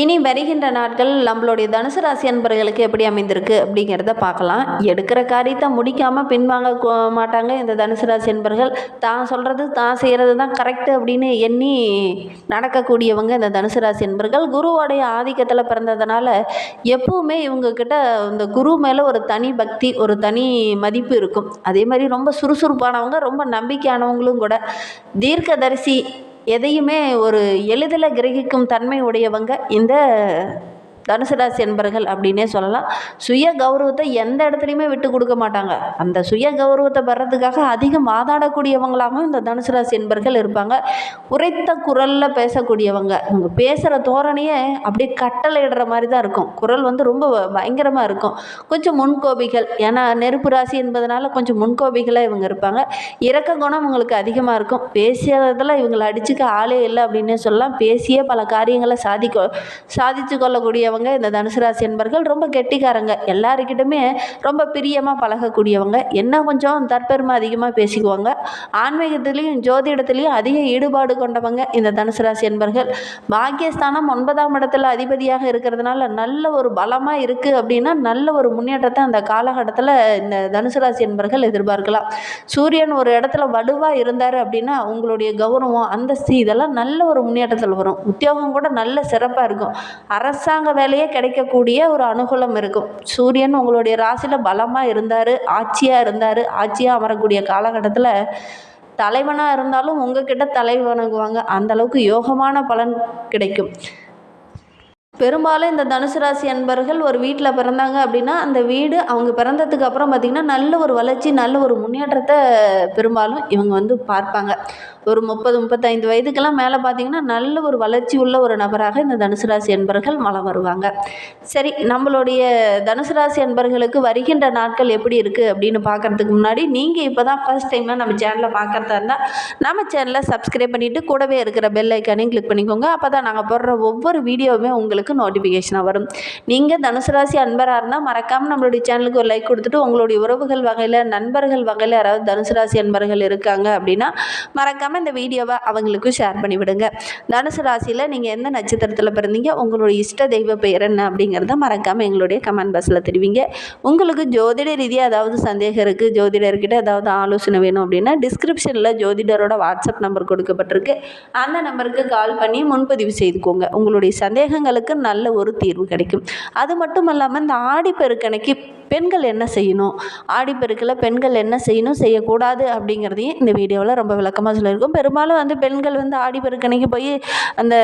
இனி வருகின்ற நாட்கள் நம்மளுடைய தனுசு ராசி அன்பர்களுக்கு எப்படி அமைந்திருக்கு அப்படிங்கிறத பார்க்கலாம். எடுக்கிற காரியத்தை முடிக்காமல் பின்வாங்க மாட்டாங்க இந்த தனுசு ராசி அன்பர்கள். தான் சொல்கிறது தான் செய்கிறது தான் கரெக்டு அப்படின்னு எண்ணி நடக்கக்கூடியவங்க இந்த தனுசு ராசி அன்பர்கள். குருவோடைய ஆதிக்கத்தில் பிறந்ததுனால எப்பவுமே இவங்கக்கிட்ட இந்த குரு மேலே ஒரு தனி பக்தி ஒரு தனி மதிப்பு இருக்கும். அதே மாதிரி ரொம்ப சுறுசுறுப்பானவங்க ரொம்ப நம்பிக்கையானவங்களும் கூட தீர்க்கதரிசி எதையுமே ஒரு எளிதில் கிரகிக்கும் தன்மை உடையவங்க இந்த தனுசு ராசி என்பர்கள் அப்படின்னே சொல்லலாம். சுய கௌரவத்தை எந்த இடத்துலையுமே விட்டு கொடுக்க மாட்டாங்க. அந்த சுய கௌரவத்தை வர்றதுக்காக அதிகம் வாதாடக்கூடியவங்களாகவும் இந்த தனுசு ராசி என்பர்கள் இருப்பாங்க. உரைத்த குரலில் பேசக்கூடியவங்க. இவங்க பேசுகிற தோரணையே அப்படியே கட்டளை இடுற மாதிரி தான் இருக்கும். குரல் வந்து ரொம்ப பயங்கரமாக இருக்கும். கொஞ்சம் முன்கோபிகள். ஏன்னா நெருப்பு ராசி என்பதனால கொஞ்சம் முன்கோபிகளாக இவங்க இருப்பாங்க. இரக்க குணம் இவங்களுக்கு அதிகமாக இருக்கும். பேசியதில் இவங்களை அடிச்சுக்க ஆளே இல்லை அப்படின்னே சொல்லலாம். பேசியே பல காரியங்களை சாதிக்க சாதித்து கொள்ளக்கூடியவங்க இந்த தனுசு ராசி என்பர்கள் ரொம்ப கெட்டிக்காரங்க. எல்லாருக்கிட்டுமே ரொம்ப பிரியமாக பழகக்கூடியவங்க. என்ன கொஞ்சம் தற்பெருமை அதிகமாக பேசிக்குவாங்க. ஆன்மீகத்துலேயும் ஜோதிடத்திலையும் அதிக ஈடுபாடு கொண்டவங்க இந்த தனுசு ராசி என்பர்கள் பாக்கியஸ்தானம் ஒன்பதாம் இடத்துல அதிபதியாக இருக்கிறதுனால நல்ல ஒரு பலமாக இருக்குது அப்படின்னா நல்ல ஒரு முன்னேற்றத்தை அந்த காலகட்டத்தில் இந்த தனுசு ராசி என்பர்கள் எதிர்பார்க்கலாம். சூரியன் ஒரு இடத்துல வலுவாக இருந்தார் அப்படின்னா உங்களுடைய கௌரவம் அந்தஸ்து இதெல்லாம் நல்ல ஒரு முன்னேற்றத்தில் வரும். உத்தியோகம் கூட நல்ல சிறப்பாக இருக்கும். அரசாங்க வேலையே கிடைக்கக்கூடிய ஒரு அனுகூலம் இருக்கும். சூரியன் உங்களுடைய ராசியில் பலமாக இருந்தார் ஆட்சியாக இருந்தார் ஆட்சியாக அமரக்கூடிய காலகட்டத்தில் தலைவனாக இருந்தாலும் உங்ககிட்ட தலை வணங்குவாங்க அந்தளவுக்கு யோகமான பலன் கிடைக்கும். பெரும்பாலும் இந்த தனுசு ராசி அன்பர்கள் ஒரு வீட்டில் பிறந்தாங்க அப்படின்னா அந்த வீடு அவங்க பிறந்ததுக்கு அப்புறம் பார்த்திங்கன்னா நல்ல ஒரு வளர்ச்சி நல்ல ஒரு முன்னேற்றத்தை பெரும்பாலும் இவங்க வந்து பார்ப்பாங்க. ஒரு முப்பது முப்பத்தைந்து வயதுக்கெல்லாம் மேலே பார்த்திங்கன்னா நல்ல ஒரு வளர்ச்சி உள்ள ஒரு நபராக இந்த தனுசு ராசி அன்பர்கள் மலம் வருவாங்க. சரி நம்மளுடைய தனுசு ராசி அன்பர்களுக்கு வருகின்ற நாட்கள் எப்படி இருக்குது அப்படின்னு பார்க்குறதுக்கு முன்னாடி நீங்கள் இப்போ தான் ஃபர்ஸ்ட் டைமாக நம்ம சேனலை பார்க்குறதா இருந்தால் நம்ம சேனலை சப்ஸ்கிரைப் பண்ணிவிட்டு கூடவே இருக்கிற பெல் ஐக்கானையும் கிளிக் பண்ணிக்கோங்க. அப்போ தான் நாங்கள் போடுற ஒவ்வொரு வீடியோவுமே உங்களுக்கு நோட்டிஃபிகேஷனாக வரும். நீங்கள் தனுசு ராசி அன்பராக இருந்தால் மறக்காமல் நம்மளுடைய சேனலுக்கு ஒரு லைக் கொடுத்துட்டு உங்களுடைய உறவுகள் வகையில் நண்பர்கள் வகையில் யாராவது தனுசு ராசி அன்பர்கள் இருக்காங்க அப்படின்னா மறக்காமல் இந்த வீடியோவை அவங்களுக்கு ஷேர் பண்ணிவிடுங்க தனுசு ராசியில் நீங்கள் எந்த நட்சத்திரத்தில் பிறந்தீங்க உங்களுடைய இஷ்ட தெய்வ பெயர் என்ன அப்படிங்கிறத மறக்காமல் எங்களுடைய கமெண்ட் பாக்ஸில் தெரிவிங்க. உங்களுக்கு ஜோதிட ரீதியாக ஏதாவது சந்தேகம் இருக்குது ஜோதிடர்கிட்ட ஏதாவது ஆலோசனை வேணும் அப்படின்னா டிஸ்கிரிப்ஷனில் ஜோதிடரோட வாட்ஸ்அப் நம்பர் கொடுக்கப்பட்டிருக்கு. அந்த நம்பருக்கு கால் பண்ணி முன்பதிவு செய்துக்கோங்க. உங்களுடைய சந்தேகங்களுக்கு நல்ல ஒரு தீர்வு கிடைக்கும். அது மட்டும் இல்லாமல் இந்த ஆடிப்பெருக்கணைக்கு பெண்கள் என்ன செய்யணும்? ஆடிப்பெருக்கில் பெண்கள் என்ன செய்யணும்? செய்யக்கூடாது அப்படிங்கிறதையும் இந்த வீடியோவில் ரொம்ப விளக்கமாக சொல்லியிருக்கோம். பெரும்பாலும் வந்து பெண்கள் வந்து ஆடிப்பெருக்கணைக்கு போய் அந்த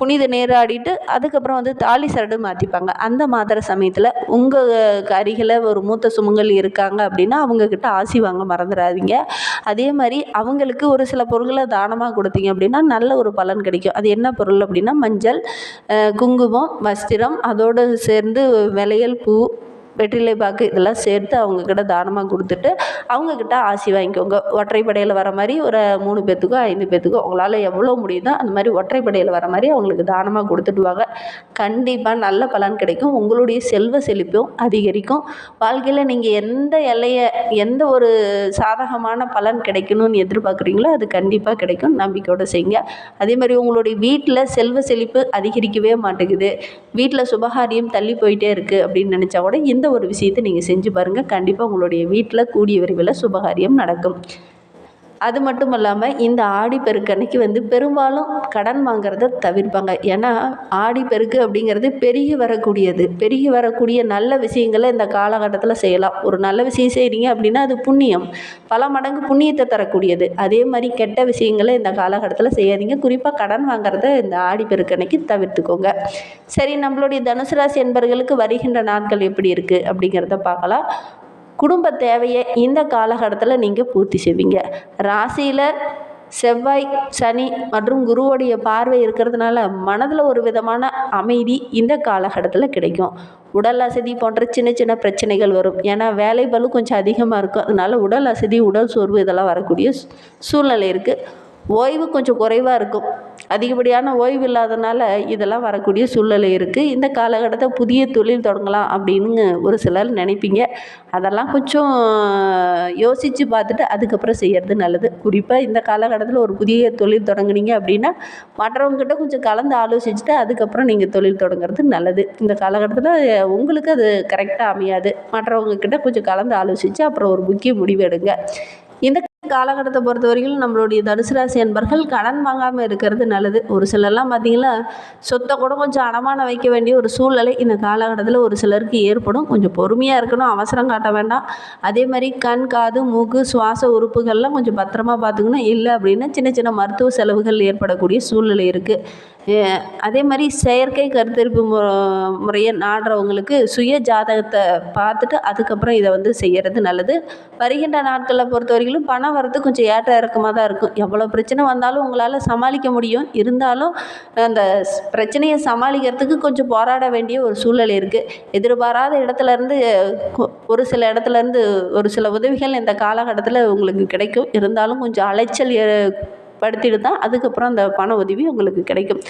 புனித நீராடிட்டு அதுக்கப்புறம் வந்து தாலி சரடு மாற்றிப்பாங்க அந்த மாதிரி சமயத்தில் உங்கள் அருகில் ஒரு மூத்த சுமங்கல் இருக்காங்க அப்படின்னா அவங்கக்கிட்ட ஆசி வாங்க மறந்துடாதீங்க அதே மாதிரி அவங்களுக்கு ஒரு சில பொருட்களை தானமாக கொடுத்தீங்க அப்படின்னா நல்ல ஒரு பலன் கிடைக்கும். அது என்ன பொருள் அப்படின்னா மஞ்சள் குங்குமம் வஸ்திரம் அதோடு சேர்ந்து விளையல் பூ வெற்றிலை பாக்கு இதெல்லாம் சேர்த்து அவங்கக்கிட்ட தானமாக கொடுத்துட்டு அவங்கக்கிட்ட ஆசி வாங்கிக்கோங்க. ஒற்றைப்படையில் வர மாதிரி ஒரு மூணு பேர்த்துக்கோ ஐந்து பேர்த்துக்கோ உங்களால் எவ்வளோ முடியுதோ அந்த மாதிரி ஒற்றைப்படையில் வர மாதிரி அவங்களுக்கு தானமாக கொடுத்துட்டு வாங்க. கண்டிப்பாக நல்ல பலன் கிடைக்கும். உங்களுடைய செல்வ செழிப்பும் அதிகரிக்கும். வாழ்க்கையில் நீங்கள் எந்த எல்லையை எந்த ஒரு சாதகமான பலன் கிடைக்கணும்னு எதிர்பார்க்குறீங்களோ அது கண்டிப்பாக கிடைக்கும். நம்பிக்கையோடு செய்யுங்க. அதே மாதிரி உங்களுடைய வீட்டில் செல்வ செழிப்பு அதிகரிக்கவே மாட்டேங்குது. வீட்டில் சுபகாரியம் தள்ளி போயிட்டே இருக்குது அப்படின்னு நினச்சா கூட இந்த ஒரு விஷயத்தை நீங்கள் செஞ்சு பாருங்கள் கண்டிப்பாக உங்களுடைய வீட்டில் கூடிய விரைவில் சுபகாரியம் நடக்கும். அது மட்டும் இல்லாமல் இந்த ஆடிப்பெருக்கு அன்னைக்கு வந்து பெரும்பாலும் கடன் வாங்குறத தவிர்ப்பாங்க. ஏன்னா ஆடிப்பெருக்கு அப்படிங்கிறது பெருகி வரக்கூடியது. பெருகி வரக்கூடிய நல்ல விஷயங்களை இந்த காலகட்டத்தில் செய்யலாம். ஒரு நல்ல விஷயம் செய்கிறீங்க அப்படின்னா அது புண்ணியம். பல மடங்கு புண்ணியத்தை தரக்கூடியது. அதே மாதிரி கெட்ட விஷயங்களை இந்த காலகட்டத்தில் செய்யாதீங்க. குறிப்பாக கடன் வாங்குறத இந்த ஆடிப்பெருக்கு அன்னைக்கு தவிர்த்துக்கோங்க. சரி நம்மளுடைய தனுசு ராசி என்பர்களுக்கு வருகின்ற நாட்கள் எப்படி இருக்குது அப்படிங்கிறத பார்க்கலாம். குடும்ப தேவையை இந்த காலகட்டத்தில் நீங்கள் பூர்த்தி செய்வீங்க. ராசியில் செவ்வாய் சனி மற்றும் குருவுடைய பார்வை இருக்கிறதுனால மனதில் ஒரு விதமான அமைதி இந்த காலகட்டத்தில் கிடைக்கும். உடல் அசதி போன்ற சின்ன சின்ன பிரச்சனைகள் வரும். ஏன்னா வேலை பளு கொஞ்சம் அதிகமாக இருக்கும். அதனால உடல் அசதி உடல் சோர்வு இதெல்லாம் வரக்கூடிய சூழ்நிலை இருக்குது ஓய்வு கொஞ்சம் குறைவாக இருக்கும். அதிகப்படியான ஓய்வு இல்லாதனால இதெல்லாம் வரக்கூடிய சூழ்நிலை இருக்குது இந்த காலகட்டத்தை புதிய தொழில் தொடங்கலாம் அப்படின்னு ஒரு சிலர் நினைப்பீங்க. அதெல்லாம் கொஞ்சம் யோசித்து பார்த்துட்டு அதுக்கப்புறம் செய்கிறது நல்லது. குறிப்பாக இந்த காலகட்டத்தில் ஒரு புதிய தொழில் தொடங்குனீங்க அப்படின்னா மற்றவங்ககிட்ட கொஞ்சம் கலந்து ஆலோசிச்சுட்டு அதுக்கப்புறம் நீங்கள் தொழில் தொடங்குறது நல்லது. இந்த காலகட்டத்தில் உங்களுக்கு அது கரெக்டாக அமையாது. மற்றவங்கக்கிட்ட கொஞ்சம் கலந்து ஆலோசித்து அப்புறம் ஒரு முக்கிய முடிவு எடுங்க. இந்த காலகட்டத்தை பொறுத்த வரைக்கும் நம்மளுடைய தனுசு ராசி அன்பர்கள் கடன் வாங்காமல் இருக்கிறது நல்லது. ஒரு சிலர்லாம் பார்த்தீங்கன்னா சொத்தை கூட கொஞ்சம் அடமானம் வைக்க வேண்டிய ஒரு சூழ்நிலை இந்த காலகட்டத்தில் ஒரு சிலருக்கு ஏற்படும். கொஞ்சம் பொறுமையாக இருக்கணும் அவசரம் காட்ட வேண்டாம். அதே மாதிரி கண் காது மூக்கு சுவாச உறுப்புகள்லாம் கொஞ்சம் பத்திரமா பார்த்துக்கணும் இல்லை அப்படின்னா சின்ன சின்ன மருத்துவ செலவுகள் ஏற்படக்கூடிய சூழ்நிலை இருக்குது அதே மாதிரி செயற்கை கருத்தரிப்பு மு முறையை நாடுறவங்களுக்கு சுய ஜாதகத்தை பார்த்துட்டு அதுக்கப்புறம் இதை வந்து செய்கிறது நல்லது. வருகின்ற நாட்களை பொறுத்த வரைக்கும் பணம் வரது கொஞ்சம் ஏற்ற இறக்கமாக தான் இருக்கும். எவ்வளோ பிரச்சனை வந்தாலும் உங்களால் சமாளிக்க முடியும். இருந்தாலும் அந்த பிரச்சனையை சமாளிக்கிறதுக்கு கொஞ்சம் போராட வேண்டிய ஒரு சூழ்நிலை இருக்குது எதிர்பாராத இடத்துலருந்து ஒரு சில இடத்துலருந்து ஒரு சில உதவிகள் இந்த காலகட்டத்தில் உங்களுக்கு கிடைக்கும். இருந்தாலும் கொஞ்சம் அலைச்சல் ஏ- படுத்திட்டு தான் அதுக்கப்புறம் அந்த பண உதவி உங்களுக்கு கிடைக்கும்.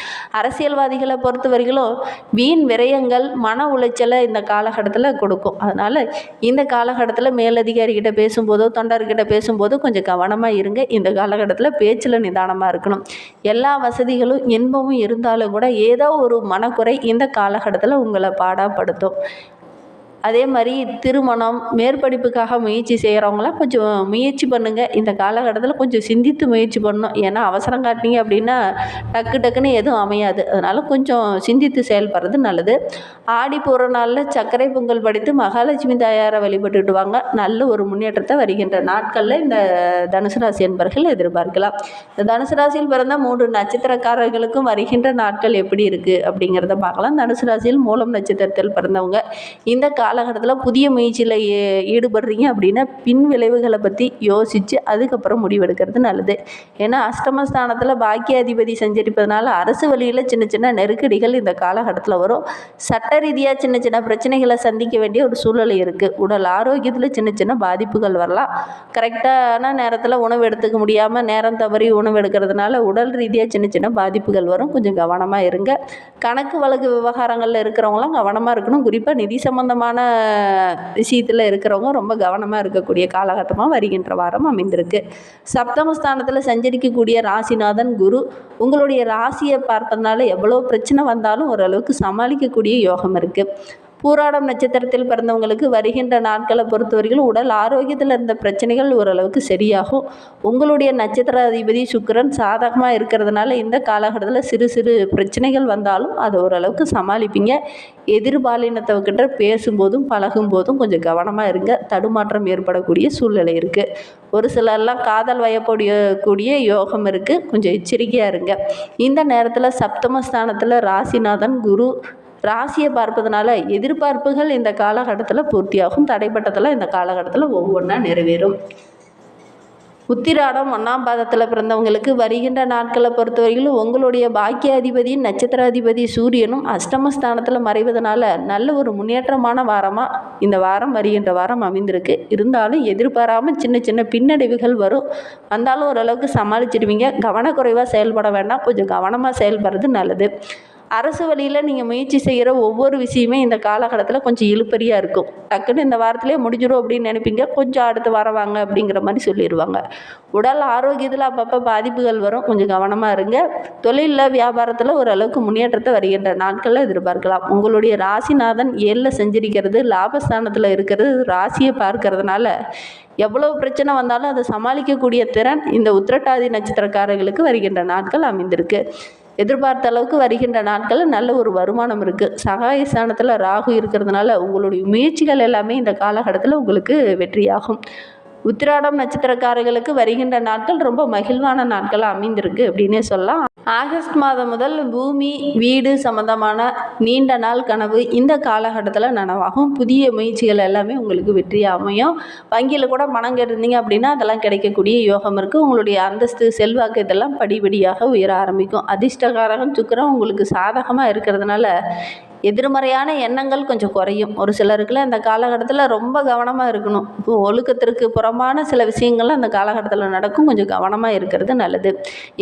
அரசியல்வாதிகளை பொறுத்தவரைகளும் வீண் விரயங்கள் மன உளைச்சலை இந்த காலகட்டத்தில் கொடுக்கும். அதனால் இந்த காலகட்டத்தில் மேலதிகாரிகிட்ட பேசும்போதோ தொண்டர்கிட்ட பேசும்போதோ கொஞ்சம் கவனமாக இருங்க. இந்த காலகட்டத்தில் பேச்சில் நிதானமாக இருக்கணும். எல்லா வசதிகளும் இன்பமும் இருந்தாலும் கூட ஏதோ ஒரு மனக்குறை இந்த காலகட்டத்தில் உங்களை பாடாப்படுத்தும். அதே மாதிரி திருமணம் மேற்படிப்புக்காக முயற்சி செய்கிறவங்களாம் கொஞ்சம் முயற்சி பண்ணுங்கள் இந்த காலகட்டத்தில் கொஞ்சம் சிந்தித்து முயற்சி பண்ணணும். ஏன்னா அவசரம் காட்டினீங்க அப்படின்னா டக்கு டக்குன்னு எதுவும் அமையாது. அதனால் கொஞ்சம் சிந்தித்து செயல்படுறது நல்லது. ஆடி போகிற நாளில் சர்க்கரை பொங்கல் படித்து மகாலட்சுமி தாயாரை வழிபட்டுட்டு வாங்க நல்ல ஒரு முன்னேற்றத்தை வருகின்ற நாட்களில் இந்த தனுசு ராசி என்பர்கள் எதிர்பார்க்கலாம். இந்த தனுசு ராசியில் பிறந்த மூன்று நட்சத்திரக்காரர்களுக்கும் வருகின்ற நாட்கள் எப்படி இருக்குது அப்படிங்கிறத பார்க்கலாம். தனுசு ராசியில் மூலம் நட்சத்திரத்தில் பிறந்தவங்க. இந்த காலகட்டத்தில் புதிய முயற்சியில் ஈ- ஈடுபடுறீங்க அப்படின்னா பின் விளைவுகளை பற்றி யோசித்து அதுக்கப்புறம் முடிவெடுக்கிறது நல்லது. ஏன்னா அஷ்டமஸ்தானத்தில் பாக்கியாதிபதி சஞ்சரிப்பதனால அரசு வழியில் சின்ன சின்ன நெருக்கடிகள் இந்த காலகட்டத்தில் வரும். சட்ட ரீதியாக சின்ன சின்ன பிரச்சனைகளை சந்திக்க வேண்டிய ஒரு சூழ்நிலை இருக்குது உடல் ஆரோக்கியத்தில் சின்ன சின்ன பாதிப்புகள் வரலாம். கரெக்டான நேரத்தில் உணவு எடுத்துக்க முடியாமல் நேரம் தவறி உணவு எடுக்கிறதுனால உடல் ரீதியாக சின்ன சின்ன பாதிப்புகள் வரும். கொஞ்சம் கவனமாக இருங்க. கணக்கு வழக்கு விவகாரங்களில் இருக்கிறவங்களாம் கவனமாக இருக்கணும். குறிப்பாக நிதி சம்பந்தமான விஷயத்தில் இருக்கிறவங்க ரொம்ப கவனமாக இருக்கக்கூடிய காலகட்டமாக வருகின்ற வாரம் அமைந்திருக்கு. சப்தமஸ்தானத்தில் சஞ்சரிக்கக்கூடிய ராசிநாதன் குரு உங்களுடைய ராசியை பார்ப்பதனால எவ்வளோ பிரச்சனை வந்தாலும் ஓரளவுக்கு சமாளிக்கக்கூடிய யோகம் இருக்குது பூராடம் நட்சத்திரத்தில் பிறந்தவங்களுக்கு வருகின்ற நாட்களை பொறுத்தவரையில் உடல் ஆரோக்கியத்தில் இருந்த பிரச்சனைகள் ஓரளவுக்கு சரியாகும். உங்களுடைய நட்சத்திர அதிபதி சுக்கிரன் சாதகமாக இருக்கிறதுனால இந்த காலகட்டத்தில் சிறு சிறு பிரச்சனைகள் வந்தாலும் அதை ஓரளவுக்கு சமாளிப்பீங்க. எதிர்பாலினத்தவர்கிட்ட பேசும்போதும் பழகும்போதும் கொஞ்சம் கவனமாக இருங்க. தடுமாற்றம் ஏற்படக்கூடிய சூழ்நிலை இருக்குது ஒரு சிலர்லாம் காதல் வயப்படைய கூடிய யோகம் இருக்குது கொஞ்சம் எச்சரிக்கையாக இருங்க. இந்த நேரத்தில் சப்தமஸ்தானத்தில் ராசிநாதன் குரு ராசியை பார்ப்பதனால எதிர்பார்ப்புகள் இந்த காலகட்டத்தில் பூர்த்தியாகும். தடைப்பட்டதெல்லாம் இந்த காலகட்டத்தில் ஒவ்வொன்றா நிறைவேறும். உத்திராடம் ஒன்றாம் பாதத்தில் பிறந்தவங்களுக்கு வருகின்ற நாட்களை பொறுத்தவரையிலும் உங்களுடைய பாக்கியாதிபதி நட்சத்திராதிபதி சூரியனும் அஷ்டமஸ்தானத்தில் மறைவதனால நல்ல ஒரு முன்னேற்றமான வாரமாக இந்த வாரம் வருகின்ற வாரம் அமைந்திருக்கு. இருந்தாலும் எதிர்பாராமல் சின்ன சின்ன பின்னடைவுகள் வரும். வந்தாலும் ஓரளவுக்கு சமாளிச்சிடுவீங்க கவனக்குறைவாக செயல்பட வேண்டாம். கொஞ்சம் கவனமாக செயல்படுறது நல்லது. அரசு வழியில் நீங்கள் முயற்சி செய்கிற ஒவ்வொரு விஷயமே இந்த காலகட்டத்தில் கொஞ்சம் இழுப்பறியாக இருக்கும். டக்குன்னு இந்த வாரத்திலே முடிஞ்சிடும் அப்படின்னு நினைப்பீங்க. கொஞ்சம் அடுத்து வரவாங்க வாங்க அப்படிங்கிற மாதிரி சொல்லிடுவாங்க உடல் ஆரோக்கியத்தில் அப்பப்போ பாதிப்புகள் வரும். கொஞ்சம் கவனமாக இருங்க. தொழிலில் வியாபாரத்தில் ஓரளவுக்கு முன்னேற்றத்தை வருகின்ற நாட்களில் எதிர்பார்க்கலாம். உங்களுடைய ராசிநாதன் ஏழில் செஞ்சிருக்கிறது லாபஸ்தானத்தில் இருக்கிறது ராசியை பார்க்கறதுனால எவ்வளோ பிரச்சனை வந்தாலும் அதை சமாளிக்கக்கூடிய திறன் இந்த உத்திரட்டாதி நட்சத்திரக்காரர்களுக்கு வருகின்ற நாட்கள் அமைந்திருக்கு. எதிர்பார்த்த அளவுக்கு வருகின்ற நாட்களில் நல்ல ஒரு வருமானம் இருக்குது சகாய ஸ்தானத்தில் ராகு இருக்கிறதுனால உங்களுடைய முயற்சிகள் எல்லாமே இந்த காலகட்டத்தில் உங்களுக்கு வெற்றியாகும். உத்திராடம் நட்சத்திரக்காரர்களுக்கு வருகின்ற நாட்கள் ரொம்ப மகிழ்வான நாட்களாக அமைந்திருக்கு அப்படின்னே சொல்லலாம். ஆகஸ்ட் மாதம் முதல் பூமி வீடு சம்மந்தமான நீண்ட நாள் கனவு இந்த காலகட்டத்தில் நனவாகும். புதிய முயற்சிகள் எல்லாமே உங்களுக்கு வெற்றியாக அமையும். வங்கியில் கூட பணம் கேட்டிருந்தீங்க அப்படின்னா அதெல்லாம் கிடைக்கக்கூடிய யோகம் இருக்குது உங்களுடைய அந்தஸ்து செல்வாக்கு இதெல்லாம் படிப்படியாக உயர ஆரம்பிக்கும். அதிர்ஷ்டகாரகம் சுக்கரம் உங்களுக்கு சாதகமாக இருக்கிறதுனால எதிர்மறையான எண்ணங்கள் கொஞ்சம் குறையும். ஒரு சிலருக்குலாம் இந்த காலகட்டத்தில் ரொம்ப கவனமாக இருக்கணும். இப்போ ஒழுக்கத்திற்கு புறம்பான சில விஷயங்கள்லாம் அந்த காலகட்டத்தில் நடக்கும். கொஞ்சம் கவனமாக இருக்கிறது நல்லது.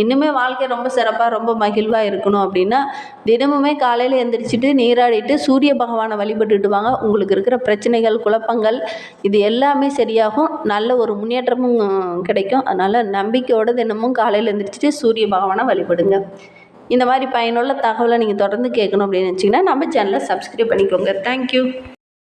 இன்னுமே வாழ்க்கை ரொம்ப சிறப்பாக ரொம்ப மகிழ்வாக இருக்கணும் அப்படின்னா தினமுமே காலையில் எந்திரிச்சிட்டு நீராடிட்டு சூரிய பகவானை வழிபட்டுட்டு வாங்க. உங்களுக்கு இருக்கிற பிரச்சனைகள் குழப்பங்கள் இது எல்லாமே சரியாகும். நல்ல ஒரு முன்னேற்றமும் கிடைக்கும். அதனால் நம்பிக்கையோடு தினமும் காலையில் எந்திரிச்சிட்டு சூரிய பகவானை வழிபடுங்க. இந்த மாதிரி பயனுள்ள தகவலை நீங்கள் தொடர்ந்து கேட்கணும் அப்படின்னு நினச்சிங்கன்னா நம்ம சேனலை சப்ஸ்கிரைப் பண்ணிக்கோங்க. தேங்க்யூ